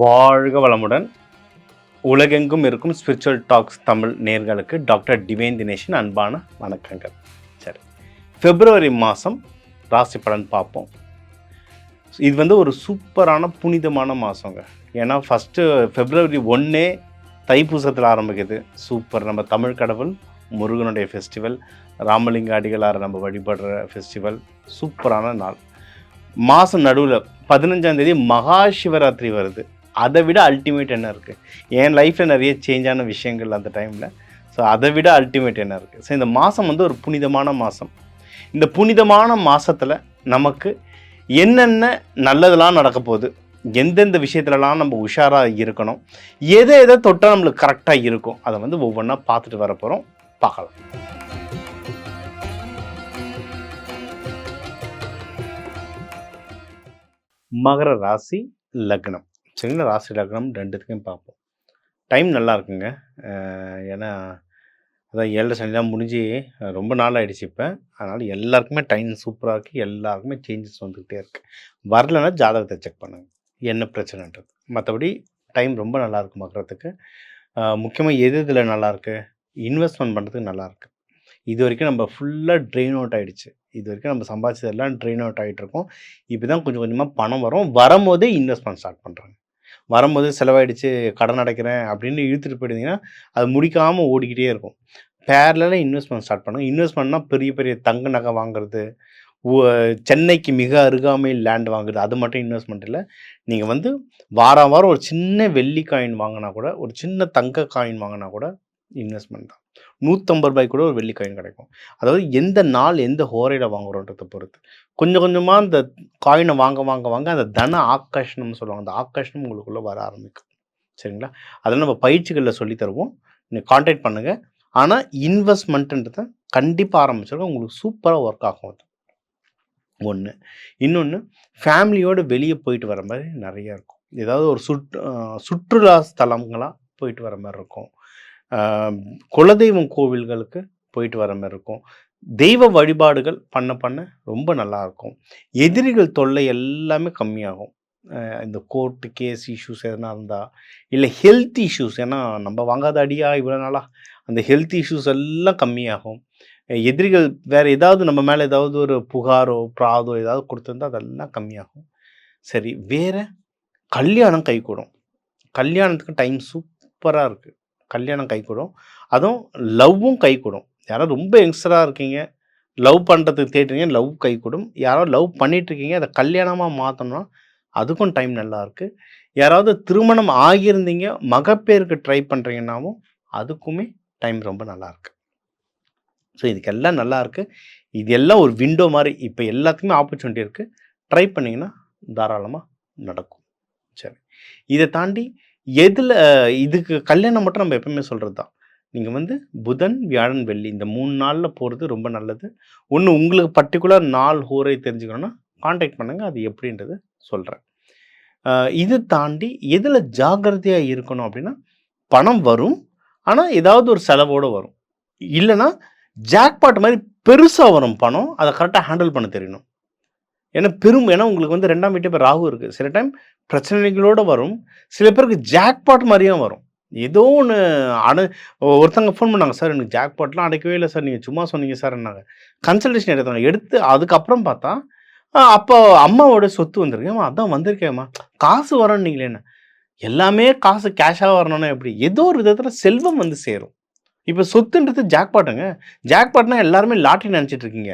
வாழ்க வளமுடன். உலகெங்கும் இருக்கும் ஸ்பிரிச்சுவல் டாக்ஸ் தமிழ் நேர்களுக்கு டாக்டர் டிவேன் தினேஷின் அன்பான வணக்கங்கள். சரி பிப்ரவரி மாதம் ராசி பலன் பார்ப்போம். இது வந்து ஒரு சூப்பரான புனிதமான மாதங்க. ஏன்னா ஃபஸ்ட்டு பிப்ரவரி ஒன்றே தைப்பூசத்தில் ஆரம்பிக்குது. சூப்பர் நம்ம தமிழ் கடவுள் முருகனுடைய ஃபெஸ்டிவல் ராமலிங்க அடிகளார் நம்ம வழிபடுற ஃபெஸ்டிவல் சூப்பரான நாள். மாதம் நடுவில் பதினஞ்சாந்தேதி மகா சிவராத்திரி வருது. அதை விட அல்டிமேட் என்ன இருக்குது என் லைஃப்பில் நிறைய சேஞ்சான விஷயங்கள் அந்த டைமில் ஸோ அதை விட அல்டிமேட் என்ன இருக்குது ஸோ இந்த மாதம் வந்து ஒரு புனிதமான மாதம் இந்த புனிதமான மாதத்தில் நமக்கு என்னென்ன நல்லதெல்லாம் நடக்க போகுது? எந்தெந்த விஷயத்துலலாம் நம்ம உஷாராக இருக்கணும்? எதை எதை தொட்டால் நம்மளுக்கு கரெக்டாக இருக்கும்? அதை வந்து ஒவ்வொன்றா பார்த்துட்டு வர போகிறோம் பார்க்கலாம். மகர ராசி லக்னம். சரிங்களா ராசி லக்னம் ரெண்டுத்துக்கும் பார்ப்போம். டைம் நல்லா இருக்குங்க. ஏன்னா அதான் ஏழரை சனிலாம் முடிஞ்சு ரொம்ப நாள் ஆகிடுச்சு இப்போ. அதனால் எல்லாருக்குமே டைம் சூப்பராக இருக்குது எல்லாருக்குமே சேஞ்சஸ் வந்துக்கிட்டே இருக்குது வரலன்னா ஜாதகத்தை செக் பண்ணுங்க. என்ன பிரச்சனைன்றது. மற்றபடி டைம் ரொம்ப நல்லா இருக்கும் பார்க்குறதுக்கு முக்கியமாக எது இதில் நல்லாயிருக்கு இன்வெஸ்ட்மெண்ட் பண்ணுறதுக்கு நல்லாயிருக்கு இது வரைக்கும் நம்ம ஃபுல்லாக ட்ரெயின் அவுட் ஆகிடுச்சு இது வரைக்கும் நம்ம சம்பாதிச்சது எல்லாம் ட்ரெயின் அவுட் ஆகிட்டு இருக்கோம். இப்போ தான் கொஞ்சம் கொஞ்சமாக பணம் வரும். வரும்போதே இன்வெஸ்ட்மெண்ட் ஸ்டார்ட் பண்ணுறாங்க வரும்போது செலவாயிடுச்சு கடன் அடைக்கிறேன் அப்படின்னு இழுத்துட்டு போயிட்டீங்கன்னா அது முடிக்காமல் ஓடிக்கிட்டே இருக்கும். பேரலாக இன்வெஸ்ட்மெண்ட் ஸ்டார்ட் பண்ணுங்க இன்வெஸ்ட்மெண்ட்னா பெரிய பெரிய தங்க நகை வாங்குறது சென்னைக்கு மிக அருகாமையில் லேண்ட் வாங்குறது அது மட்டும் இன்வெஸ்ட்மெண்ட் இல்லை. நீங்கள் வந்து வாரம் வாரம் ஒரு சின்ன வெள்ளி காயின் வாங்கினா கூட ஒரு சின்ன தங்க காயின் வாங்கினா கூட இன்வெஸ்ட்மெண்ட் தான். நூற்றம்பது ரூபாய்க்கு கூட ஒரு வெள்ளி காயின் கிடைக்கும். அதாவது எந்த நாள் எந்த ஹோரையில் வாங்குறோன்றதை பொறுத்து. கொஞ்சம் கொஞ்சமாக அந்த காயினை வாங்க வாங்க வாங்க அந்த தன ஆக்கர்ஷணம்னு சொல்லுவாங்க. அந்த ஆக்கர்ஷணம் உங்களுக்குள்ளே வர ஆரம்பிக்கும். சரிங்களா? அதெல்லாம் நம்ம பயிற்சிகளில் சொல்லித் தருவோம். நீங்கள் காண்டாக்ட் பண்ணுங்கள் ஆனால் இன்வெஸ்ட்மெண்ட்டுன்றதை கண்டிப்பாக ஆரம்பிச்சிருக்கோம் உங்களுக்கு சூப்பராக ஒர்க் ஆகும் அது. ஒன்று இன்னொன்று ஃபேமிலியோடு வெளியே போயிட்டு வர மாதிரி நிறைய இருக்கும். ஏதாவது ஒரு சுற்று சுற்றுலா ஸ்தலங்களாக போயிட்டு வர மாதிரி இருக்கும். குலதெய்வம் கோவில்களுக்கு போயிட்டு வர மாதிரி இருக்கும். தெய்வ வழிபாடுகள் பண்ண பண்ண ரொம்ப நல்லாயிருக்கும் எதிரிகள் தொல்லை எல்லாமே கம்மியாகும். இந்த கோர்ட்டு கேஸ் இஷ்யூஸ் எதனா இருந்தால் இல்லை ஹெல்த் இஷ்யூஸ் ஏன்னா நம்ம வாங்காத அடியா இவ்வளோ நாளாக அந்த ஹெல்த் இஷ்யூஸ் எல்லாம் கம்மியாகும். எதிரிகள் வேறு ஏதாவது நம்ம மேலே ஏதாவது ஒரு புகாரோ பிராதோ ஏதாவது கொடுத்துருந்தா அதெல்லாம் கம்மியாகும். சரி வேறு கல்யாணம் கைகூடும். கல்யாணத்துக்கு டைம் சூப்பராக இருக்குது கல்யாணம் கைகூடும். அதுவும் லவ்வும் கைகூடும். யாரோ ரொம்ப யங்ஸ்டராக இருக்கீங்க லவ் பண்ணுறதுக்கு தேடுறீங்க லவ் கைகூடும். யாரோ லவ் பண்ணிகிட்ருக்கீங்க இருக்கீங்க அதை கல்யாணமாக மாற்றணும்னா அதுக்கும் டைம் நல்லாயிருக்கு யாராவது திருமணம் ஆகியிருந்தீங்க மகப்பேருக்கு ட்ரை பண்ணுறீங்கன்னாவும் அதுக்குமே டைம் ரொம்ப நல்லாயிருக்கு ஸோ இதுக்கெல்லாம் நல்லாயிருக்கு இது எல்லாம் ஒரு விண்டோ மாதிரி இப்போ எல்லாத்துக்குமே ஆப்பர்ச்சுனிட்டி இருக்கு. ட்ரை பண்ணிங்கன்னா தாராளமாக நடக்கும். சரி. இதை தாண்டி எதில் இதுக்கு கல்யாணம் மட்டும் நம்ம எப்பவுமே சொல்கிறது தான் நீங்கள் வந்து புதன் வியாழன் வெள்ளி இந்த மூணு நாளில் போகிறது ரொம்ப நல்லது. ஒன்று உங்களுக்கு பர்டிகுலர் நாள் ஹோரை தெரிஞ்சுக்கணுன்னா காண்டாக்ட் பண்ணுங்கள் அது எப்படின்றது சொல்கிறேன் இது தாண்டி எதில் ஜாக்கிரதையாக இருக்கணும் அப்படின்னா பணம் வரும். ஆனால் ஏதாவது ஒரு செலவோடு வரும். இல்லைன்னா ஜாக்பாட் மாதிரி பெருசாக வரும் பணம். அதை கரெக்டாக ஹேண்டில் பண்ண தெரியணும். ஏன்னா பெரும் ஏன்னா உங்களுக்கு வந்து ரெண்டாம் வீட்டு இப்போ ராகு இருக்குது சில டைம் பிரச்சனைகளோடு வரும். சில பேருக்கு ஜாக்பாட் மாதிரியும் வரும். ஏதோ ஒன்று அணு ஒருத்தங்க ஃபோன் பண்ணாங்க சார் எனக்கு ஜாக்பாட்லாம் அடைக்கவே இல்லை சார். நீங்கள் சும்மா சொன்னீங்க சார் என்னாங்க கன்சல்டேஷன் எடுத்தாங்க. எடுத்து அதுக்கப்புறம் பார்த்தா அப்போ அம்மாவோட சொத்து வந்திருக்கு. அதான் வந்திருக்கேம்மா. காசு வரணும் நீங்களே என்ன? எல்லாமே காசு கேஷாக வரணும்னா எப்படி? ஏதோ ஒரு விதத்தில் செல்வம் வந்து சேரும். இப்போ சொத்துன்றது ஜாக்பாட்டுங்க ஜாக்பாட்னா எல்லாருமே லாட்ரி நினச்சிட்டு இருக்கீங்க.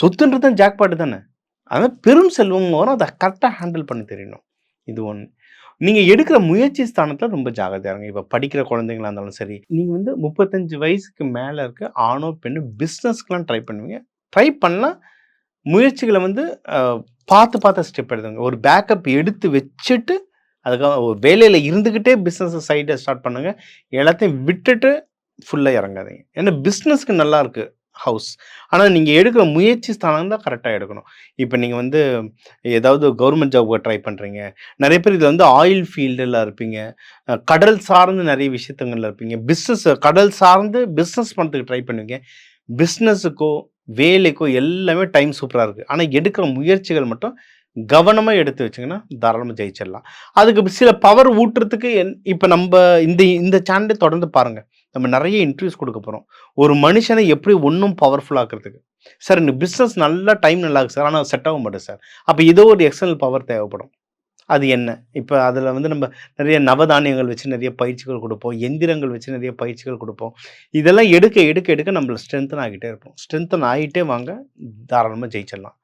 சொத்துன்றது தான் ஜாக்பாட்டு தானே? அதான் பெரும் செல்வம் வரும் அதை கரெக்டாக ஹேண்டில் பண்ணி தெரியணும். இது ஒன்று நீங்கள் எடுக்கிற முயற்சி ஸ்தானத்தில் ரொம்ப ஜாகிரதையாக இருங்க. இப்போ படிக்கிற குழந்தைங்களா இருந்தாலும் சரி நீங்கள் வந்து முப்பத்தஞ்சு வயசுக்கு மேலே இருக்க ஆணோ பெண்ணு பிஸ்னஸ்க்கெலாம் ட்ரை பண்ணுவீங்க. ட்ரை பண்ணலாம் முயற்சிகளை வந்து பார்த்து பார்த்து ஸ்டெப் எடுத்துங்க ஒரு பேக்கப் எடுத்து வச்சுட்டு அதுக்காக ஒரு வேலையில் இருந்துக்கிட்டே பிஸ்னஸை சைடை ஸ்டார்ட் பண்ணுங்கள் எல்லாத்தையும் விட்டுட்டு ஃபுல்லாக இறங்காதீங்க. ஏன்னா பிஸ்னஸ்க்கு நல்லாயிருக்கு ஹவுஸ் ஆனால் நீங்கள் எடுக்கிற முயற்சி ஸ்தானம் தான் கரெக்டாக எடுக்கணும். இப்போ நீங்கள் வந்து ஏதாவது கவர்மெண்ட் ஜாப்க்கு ட்ரை பண்ணுறீங்க நிறைய பேர் இதில் வந்து ஆயில் ஃபீல்டில் இருப்பீங்க. கடல் சார்ந்து நிறைய விஷயத்துங்களில் இருப்பீங்க. பிஸ்னஸ் கடல் சார்ந்து பிஸ்னஸ் பண்ணுறதுக்கு ட்ரை பண்ணுவீங்க. பிஸ்னஸுக்கோ வேலைக்கோ எல்லாமே டைம் சூப்பராக இருக்குது ஆனால் எடுக்கிற முயற்சிகள் மட்டும் கவனமாக எடுத்து வச்சிங்கன்னா தாராளமாக ஜெயிச்சிடலாம். அதுக்கு சில பவர் ஊட்டுறதுக்கு என் இப்போ நம்ம இந்த இந்த சேனலை தொடர்ந்து பாருங்கள் நம்ம நிறைய இன்டர்வியூஸ் கொடுக்க போகிறோம் ஒரு மனுஷனை எப்படி ஒன்றும் பவர்ஃபுல்லாக்குறதுக்கு சார் இந்த பிஸ்னஸ் நல்லா டைம் நல்லா இருக்குது சார். ஆனால் செட் ஆக மாட்டேன் சார். அப்போ ஏதோ ஒரு எக்ஸ்டர்னல் பவர் தேவைப்படும். அது என்ன? இப்போ அதில் வந்து நம்ம நிறைய நவதானியங்கள் வச்சு நிறைய பயிற்சிகள் கொடுப்போம். எந்திரங்கள் வச்சு நிறைய பயிற்சிகள் கொடுப்போம். இதெல்லாம் எடுக்க எடுக்க எடுக்க நம்மளை ஸ்ட்ரென்தன் ஆகிட்டே இருப்போம். ஸ்ட்ரென்தன் ஆகிட்டே வாங்க தாராளமாக ஜெயிச்சிடலாம்.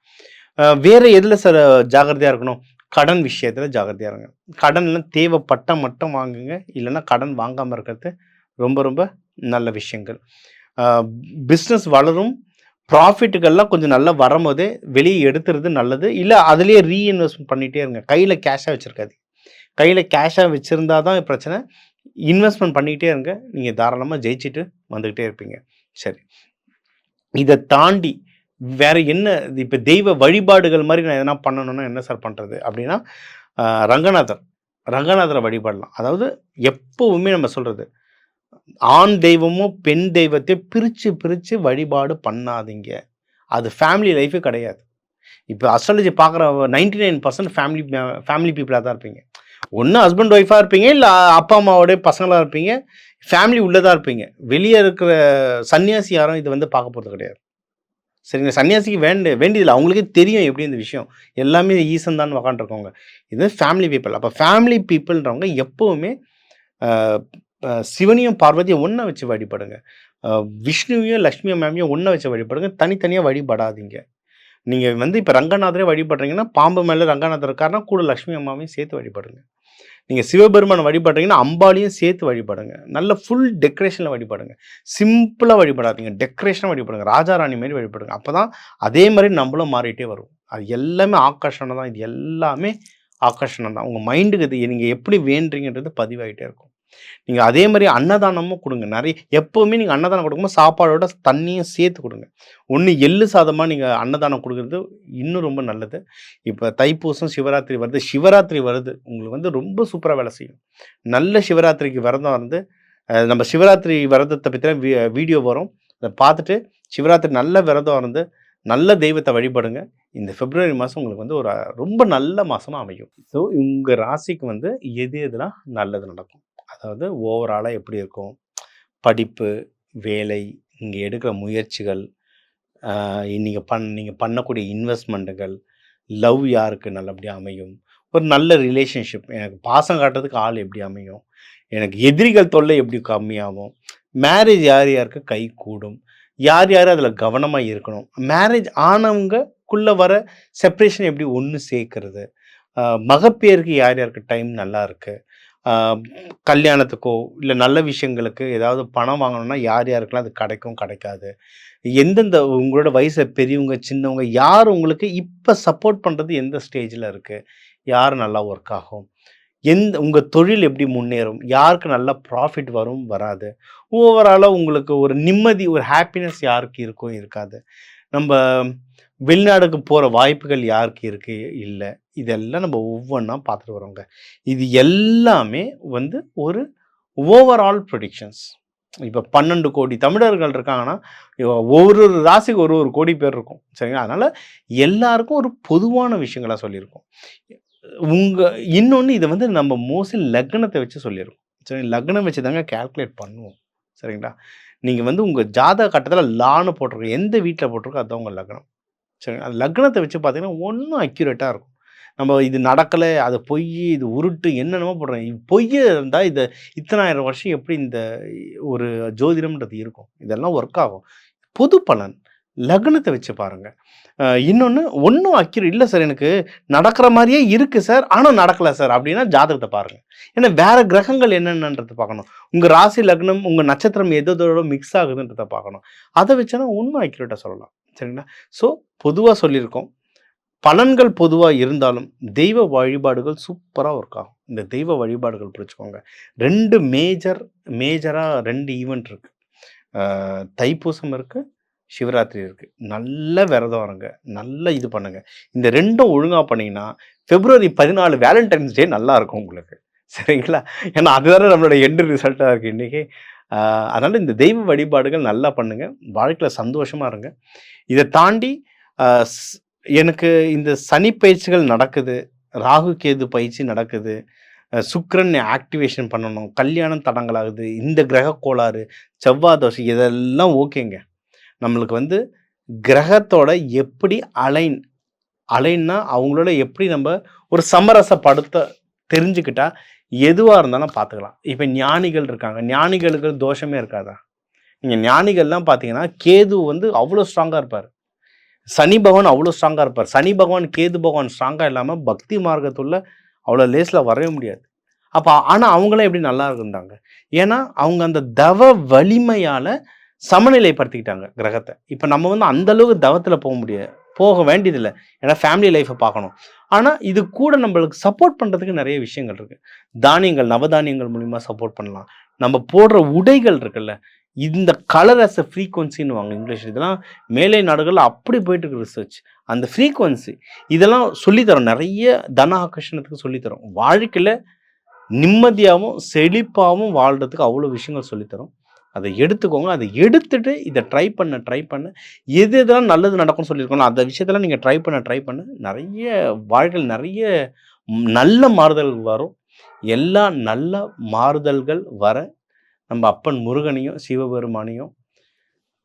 வேறு எதில் சார் ஜாகிரதையாக இருக்கணும்? கடன் விஷயத்தில் ஜாகிரதையாக இருங்க. கடன்லாம் தேவைப்பட்ட மட்டும் வாங்குங்க. இல்லைன்னா கடன் வாங்காமல் இருக்கிறது ரொம்ப ரொம்ப நல்ல விஷயங்கள். பிஸ்னஸ் வளரும். ப்ராஃபிட்டுகள்லாம் கொஞ்சம் நல்லா வரும்போதே வெளியே எடுத்துறது நல்லது. இல்லை அதுலேயே ரீஇன்வெஸ்ட்மெண்ட் பண்ணிகிட்டே இருங்க. கையில் கேஷாக வச்சுருக்காது. கையில் கேஷாக வச்சுருந்தா தான் பிரச்சனை. இன்வெஸ்ட்மெண்ட் பண்ணிக்கிட்டே இருங்க. நீங்கள் தாராளமாக ஜெயிச்சுட்டு வந்துக்கிட்டே இருப்பீங்க. சரி. இதை தாண்டி வேற என்ன இப்போ தெய்வ வழிபாடுகள் மாதிரி நான் எதனா பண்ணணும்னா என்ன சார் பண்ணுறது அப்படின்னா ரங்கநாதர். ரங்கநாதரை வழிபாடலாம். அதாவது எப்பவுமே நம்ம சொல்கிறது ஆண் தெய்வமும் பெண் தெய்வத்தையும் பிரித்து பிரித்து வழிபாடு பண்ணாதீங்க. அது ஃபேமிலி லைஃபே கிடையாது. இப்போ அஸ்ட்ராலஜி பார்க்குற ninety nine percent family family பீப்புளாக தான் இருப்பீங்க. ஒன்று ஹஸ்பண்ட் ஒய்ஃபாக இருப்பீங்க இல்லை அப்பா அம்மாவோடைய பசங்களாக இருப்பீங்க ஃபேமிலி உள்ளே தான் இருப்பீங்க. வெளியே இருக்கிற சன்னியாசி யாரும் இது வந்து பார்க்க போகிறது கிடையாது. சரிங்க சன்னியாசிக்கு வேண்டு வேண்டியதில்லை. அவங்களுக்கே தெரியும் எப்படி இந்த விஷயம். எல்லாமே ஈசன் தான் உக்காண்டிருக்கவங்க இது ஃபேமிலி பீப்புள் அப்போ ஃபேமிலி பீப்புள்ன்றவங்க எப்போவுமே சிவனையும் பார்வதியும் ஒன்றை வச்சு வழிபடுங்க. விஷ்ணுவையும் லக்ஷ்மி மேமையும் ஒன்றை வச்சு வழிபடுங்க. தனித்தனியாக வழிபடாதீங்க. நீங்கள் வந்து இப்போ ரங்கநாதரே வழிபடுறீங்கன்னா பாம்பு மேலே ரங்கநாதர் இருக்காருன்னா கூட லக்ஷ்மி அம்மாவையும் சேர்த்து வழிபடுங்க. நீங்கள் சிவபெருமான் வழிபடுறீங்கன்னா அம்பாலையும் சேர்த்து வழிபடுங்க. நல்ல ஃபுல் டெக்கரேஷனில் வழிபடுங்க. சிம்பிளாக வழிபடாதீங்க. டெக்கரேஷனாக வழிபடுங்க. ராஜா ராணி மாதிரி வழிபடுங்க. அப்போ தான் அதே மாதிரி நம்மளும் மாறிட்டே வரும் அது எல்லாமே ஆக்கர்ஷணம் தான் இது எல்லாமே ஆக்கர்ஷணம் தான் உங்கள் மைண்டுக்கு இது நீங்கள் எப்படி வேண்டுறீங்கன்றது பதிவாகிட்டே இருக்கும். நீங்கள் அதே மாதிரி அன்னதானமும் கொடுங்க. நிறைய எப்போவுமே நீங்கள் அன்னதானம் கொடுக்கும்போது சாப்பாடோட தண்ணியும் சேர்த்து கொடுங்க. ஒன்று எள்ளு சாதமாக நீங்கள் அன்னதானம் கொடுக்குறது இன்னும் ரொம்ப நல்லது. இப்போ தைப்பூசம் சிவராத்திரி வருது. சிவராத்திரி வருது. உங்களுக்கு வந்து ரொம்ப சூப்பராக வேலை செய்யும். நல்ல சிவராத்திரிக்கு விரதம் வந்து நம்ம சிவராத்திரி விரதத்தை பற்றி வீ வீடியோ வரும். அதை பார்த்துட்டு சிவராத்திரி நல்ல விரதம் இருந்து நல்ல தெய்வத்தை வழிபடுங்க. இந்த பிப்ரவரி மாதம் உங்களுக்கு வந்து ஒரு ரொம்ப நல்ல மாதமாக அமையும். ஸோ உங்கள் ராசிக்கு வந்து எது எதுலாம் நல்லது நடக்கும். அதாவது ஓவராலாக எப்படி இருக்கும்? படிப்பு வேலை நீங்கள் எடுக்கிற முயற்சிகள் நீங்கள் பண் நீங்கள் பண்ணக்கூடிய இன்வெஸ்ட்மெண்ட்டுகள் லவ் யாருக்கு நல்லபடியாக அமையும்? ஒரு நல்ல ரிலேஷன்ஷிப் எனக்கு பாசம் காட்டுறதுக்கு ஆள் எப்படி அமையும்? எனக்கு எதிரிகள் தொல்லை எப்படி கம்மியாகும்? மேரேஜ் யார் யாருக்கு கை கூடும்? யார் யார் அதில் கவனமாக இருக்கணும்? மேரேஜ் ஆனவங்கக்குள்ளே வர செப்ரேஷன் எப்படி ஒன்று சேர்க்கறது? மகப்பேருக்கு யார் யாருக்கு டைம் நல்லா இருக்குது கல்யாணத்துக்கோ இல்லை நல்ல விஷயங்களுக்கு ஏதாவது பணம் வாங்கணும்னா யார் யாருக்கெல்லாம் அது கிடைக்கும் கிடைக்காது. எந்தெந்த உங்களோட வயசில் பெரியவங்க சின்னவங்க யார் உங்களுக்கு இப்போ சப்போர்ட் பண்ணுறது எந்த ஸ்டேஜில் இருக்குது யார் நல்லா ஒர்க் ஆகும்? எந்த உங்கள் தொழில் எப்படி முன்னேறும்? யாருக்கு நல்ல ப்ராஃபிட் வரும் வராது? ஓவராலாக உங்களுக்கு ஒரு நிம்மதி ஒரு ஹாப்பினஸ் யாருக்கு இருக்கும் இருக்காது. நம்ம வெளிநாடுக்கு போகிற வாய்ப்புகள் யாருக்கு இருக்கு? இல்லை. இதெல்லாம் நம்ம ஒவ்வொன்றா பார்த்துட்டு வரோங்க இது எல்லாமே வந்து ஒரு ஓவரால் ப்ரொடிக்ஷன்ஸ் இப்போ பன்னெண்டு கோடி தமிழர்கள் இருக்காங்கன்னா ஒவ்வொரு ஒரு ஒரு ராசிக்கு ஒரு ஒரு கோடி பேர் இருக்கும். சரிங்களா? அதனால் எல்லாருக்கும் ஒரு பொதுவான விஷயங்களாக சொல்லியிருக்கோம். உங்கள் இன்னொன்று இதை வந்து நம்ம மோஸ்ட்லி லக்னத்தை வச்சு சொல்லியிருக்கோம். சரி லக்னம் வச்சு தாங்க கேல்குலேட் பண்ணுவோம். சரிங்களா? நீங்கள் வந்து உங்கள் ஜாதக கட்டத்தில் லான்னு போட்டிருக்கோம் எந்த வீட்டில் போட்டிருக்கோ அதுதான் உங்கள் லக்னம். சரி அந்த லக்னத்தை வச்சு பார்த்தீங்கன்னா ஒன்றும் அக்யூரேட்டாக இருக்கும். நம்ம இது நடக்கலை அது பொய் இது உருட்டு என்னென்னமோ போடுறோம். இது இருந்தால் இந்த இத்தனாயிரம் வருஷம் எப்படி இந்த ஒரு ஜோதிடம்ன்றது இருக்கும்? இதெல்லாம் ஒர்க் ஆகும். பொது பலன். லக்னத்தை வச்சு பாருங்கள் இன்னொன்று ஒன்றும் அக்யூரேட் இல்லை சார் எனக்கு. நடக்கிற மாதிரியே இருக்குது சார் ஆனால் நடக்கலை சார் அப்படின்னா ஜாதகத்தை பாருங்கள் ஏன்னா வேறு கிரகங்கள் என்னென்னன்றதை பார்க்கணும் உங்கள் ராசி லக்னம் உங்கள் நட்சத்திரம் எதோ மிக்ஸ் ஆகுதுன்றதை பார்க்கணும் அதை வச்சுன்னா ஒன்றும் அக்யூரேட்டாக சொல்லலாம். சரிங்களா? ஸோ பொதுவாக சொல்லியிருக்கோம். பலன்கள் பொதுவாக இருந்தாலும் தெய்வ வழிபாடுகள் சூப்பராக ஒர்க் ஆகும். இந்த தெய்வ வழிபாடுகள் பிடிச்சிக்கோங்க. ரெண்டு மேஜர் மேஜராக ரெண்டு ஈவெண்ட் இருக்குது தைப்பூசம் இருக்குது சிவராத்திரி இருக்குது நல்ல விரதம் இருங்க நல்ல இது பண்ணுங்க. இந்த ரெண்டும் ஒழுங்காக பண்ணிங்கன்னா பிப்ரவரி பதினாலு வேலண்டைன்ஸ் டே நல்லா இருக்கும் உங்களுக்கு. சரிங்களா? ஏன்னா அதுதானே நம்மளோட எண்டு ரிசல்ட்டாக இருக்குது இன்றைக்கி அதனால் இந்த தெய்வ வழிபாடுகள் நல்லா பண்ணுங்கள் வாழ்க்கையில் சந்தோஷமாக இருங்க இதை தாண்டி எனக்கு இந்த சனி பயிற்சிகள் நடக்குது. ராகு, கேது பயிற்சி நடக்குது. சுக்கரன் ஆக்டிவேஷன் பண்ணணும். கல்யாணம் தடங்களாகுது இந்த கிரக கோளாறு, செவ்வாய் தோஷம் இதெல்லாம் ஓகேங்க. நம்மளுக்கு வந்து கிரகத்தோட எப்படி அலைன் அலைன்னா அவங்களோட எப்படி நம்ம ஒரு சமரசப்படுத்த தெரிஞ்சுக்கிட்டால் எதுவாக இருந்தாலும் பார்த்துக்கலாம். இப்போ ஞானிகள் இருக்காங்க. ஞானிகளுக்கு தோஷமே இருக்காதா? நீங்கள் ஞானிகள்லாம் பார்த்தீங்கன்னா, கேது வந்து அவ்வளோ ஸ்ட்ராங்காக இருப்பார் சனி பகவான் அவ்வளோ ஸ்ட்ராங்காக இருப்பார். சனி பகவான், கேது பகவான் ஸ்ட்ராங்காக இல்லாமல் பக்தி மார்க்கத்துள்ள அவ்வளோ லேஸில் வரவே முடியாது. அப்போ ஆனால் அவங்களாம் எப்படி நல்லா இருந்தாங்க? ஏன்னா, அவங்க அந்த தவ வலிமையால் சமநிலைப்படுத்திக்கிட்டாங்க கிரகத்தை இப்போ நம்ம வந்து அந்த அளவுக்கு போக முடியாது. போக வேண்டியதில்லை ஏன்னா ஃபேமிலி லைஃப்பை பார்க்கணும். ஆனால் இது கூட நம்மளுக்கு சப்போர்ட் பண்ணுறதுக்கு நிறைய விஷயங்கள் இருக்குது தானியங்கள், நவதானியங்கள் மூலிமா சப்போர்ட் பண்ணலாம். நம்ம போடுற உடைகள் இருக்குல்ல, இந்த கலர் ஆஸ் எ ஃப்ரீக்வன்சின்னுவாங்க இங்கிலீஷ். இதெல்லாம் மேலை நாடுகளில் அப்படி போயிட்டு இருக்கு ரிசர்ச். அந்த ஃப்ரீக்வன்சி இதெல்லாம் சொல்லி தரோம். தன ஆகர்ஷணத்துக்கு சொல்லித்தரோம் வாழ்க்கையில் நிம்மதியாகவும் செழிப்பாகவும் வாழ்கிறதுக்கு அவ்வளோ விஷயங்கள் சொல்லி தரோம். அதை எடுத்துக்கோங்க. அதை எடுத்துட்டு இதை ட்ரை பண்ண, ட்ரை பண்ண எது எதெல்லாம் நல்லது நடக்கும்னு சொல்லியிருக்கோம் அந்த விஷயத்தெல்லாம் நீங்கள் ட்ரை பண்ண, ட்ரை பண்ண நிறைய வாழ்க்கையில் நிறைய நல்ல மாறுதல்கள் வரும். எல்லா நல்ல மாறுதல்கள் வர நம்ம அப்பன் முருகனையும், சிவபெருமானையும்,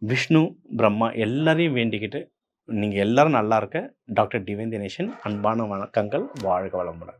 விஷ்ணு, பிரம்மா எல்லாரையும் வேண்டிக்கிட்டு, நீங்கள் எல்லாரும் நல்லா இருக்க டாக்டர் டிவைன் தினேஷன் அன்பான வணக்கங்கள். வாழ்க வளமுடன்.